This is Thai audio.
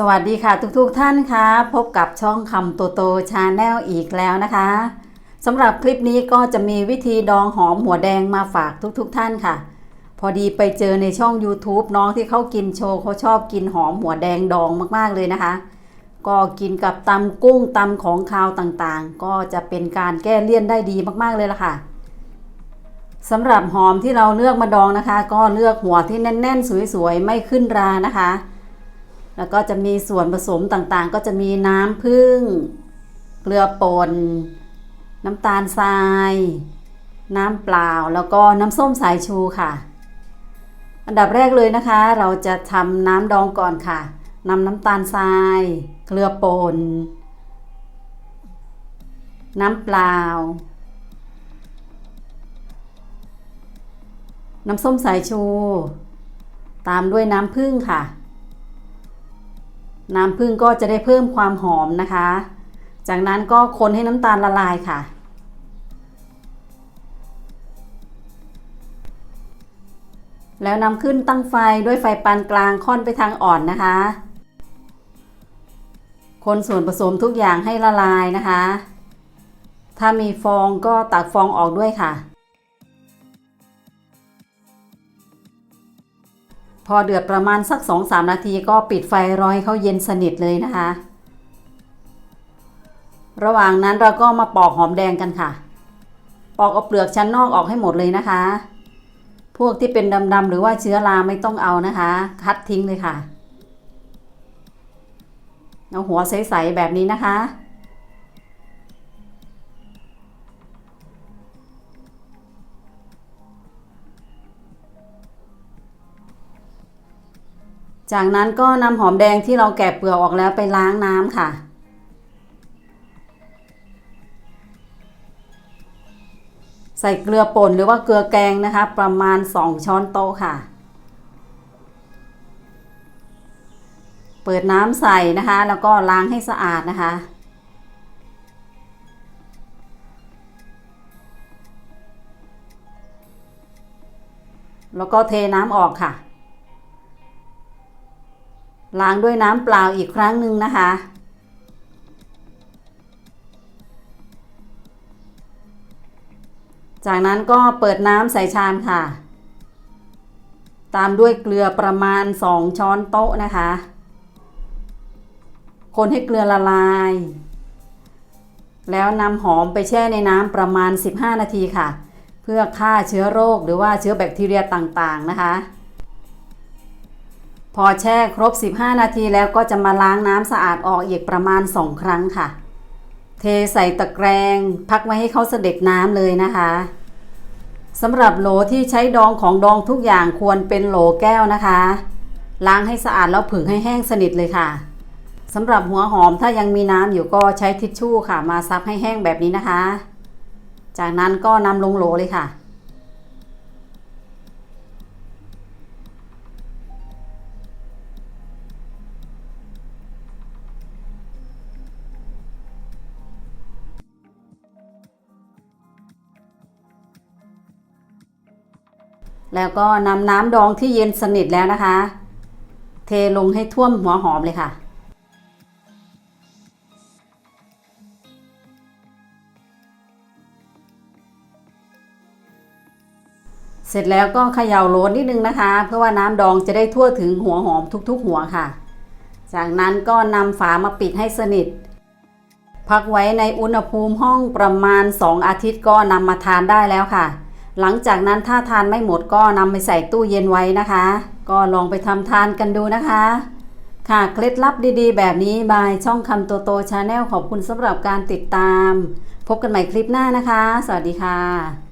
สวัสดีค่ะทุกๆทท่านคะพบกับช่องคำโตโตชาแนลอีกแล้วนะคะสำหรับคลิปนี้ก็จะมีวิธีดองหอมหัวแดงมาฝากทุกๆทท่านค่ะ พอดีไปเจอในช่อง YouTube น้องที่เขากินโชว์เขาชอบกินหอมหัวแดงดองมากๆเลยนะคะ ก็กินกับตำกุ้งตำของคาวต่างๆ ก็จะเป็นการแก้เลี่ยนได้ดีมากๆเลยล่ะค่ะสำหรับหอมที่เราเลือกมาดองนะคะ ก็เลือกหัวที่แน่นๆ สวยๆไม่ขึ้นรานะคะ แล้วก็จะมีส่วนผสมต่างๆ ก็จะมีน้ำผึ้งเกลือป่นน้ำตาลทราย น้ำเปล่าแล้วก็น้ำส้มสายชูค่ะ อันดับแรกเลยนะคะ เราจะทำน้ำดองก่อนค่ะนำน้ำตาลทราย เกลือป่นน้ำเปล่า น้ำส้มสายชู ตามด้วยน้ำผึ้งค่ะ น้ำผึ้งก็จะได้เพิ่มความหอมนะคะ จากนั้นก็คนให้น้ำตาลละลายค่ะ แล้วนำขึ้นตั้งไฟด้วยไฟปานกลางค่อนไปทางอ่อนนะคะ คนส่วนผสมทุกอย่างให้ละลายนะคะ ถ้ามีฟองก็ตักฟองออกด้วยค่ะ พอเดือดประมาณสัก 2-3 นาทีก็ปิดไฟรอให้เขาเย็นสนิทเลยนะคะ ระหว่างนั้นเราก็มาปอกหอมแดงกันค่ะ ปอกเอาเปลือกชั้นนอกออกให้หมดเลยนะคะ พวกที่เป็นดำๆหรือว่าเชื้อราไม่ต้องเอานะคะ คัดทิ้งเลยค่ะ เอาหัวใสๆแบบนี้นะคะ จากนั้นก็นำหอมแดงที่เราแกะเปลือกออกแล้วไปล้างน้ำค่ะ ใส่เกลือป่นหรือว่าเกลือแกงนะคะ ประมาณ 2 ช้อนโต๊ะค่ะ เปิดน้ำใส่นะคะ แล้วก็ล้างให้สะอาดนะคะแล้วก็เทน้ำออกค่ะ ล้างด้วยน้ำเปล่าอีกครั้งหนึ่งนะคะ จากนั้นก็เปิดน้ำใส่ชามค่ะ ตามด้วยเกลือประมาณ 2 ช้อนโต๊ะนะคะ คนให้เกลือละลาย แล้วนำหอมไปแช่ในน้ำประมาณ 15 นาทีค่ะ เพื่อฆ่าเชื้อโรคหรือว่าเชื้อแบคทีเรียต่างๆนะคะ พอแช่ครบ 15 นาทีแล้วก็จะมาล้างน้ำสะอาดออกอีกประมาณ 2 ครั้งค่ะ เทใส่ตะแกรงพักไว้ให้เขาเสด็จน้ำเลยนะคะสำหรับโหลที่ใช้ดองของดองทุกอย่างควรเป็นโหลแก้วนะคะ ล้างให้สะอาดแล้วผึ่งให้แห้งสนิทเลยค่ะสำหรับหัวหอมถ้ายังมีน้ำอยู่ก็ใช้ทิชชู่ค่ะ มาซับให้แห้งแบบนี้นะคะ จากนั้นก็นำลงโหลเลยค่ะ แล้วก็นำน้ำดองที่เย็นสนิทแล้วนะคะ เทลงให้ท่วมหัวหอมเลยค่ะเสร็จแล้วก็เขย่าโหลนิดนึงนะคะ เพื่อว่าน้ำดองจะได้ทั่วถึงหัวหอมทุกๆหัวค่ะ จากนั้นก็นำฝามาปิดให้สนิท พักไว้ในอุณหภูมิห้องประมาณ 2 อาทิตย์ก็นำมาทานได้แล้วค่ะ หลังจากนั้นถ้าทานไม่หมดก็นำไปใส่ตู้เย็นไว้นะคะ ก็ลองไปทำทานกันดูนะคะ ค่ะเคล็ดลับดีๆ แบบนี้บายช่องคำโตโตชาแนลขอบคุณสำหรับการติดตาม พบกันใหม่คลิปหน้านะคะ สวัสดีค่ะ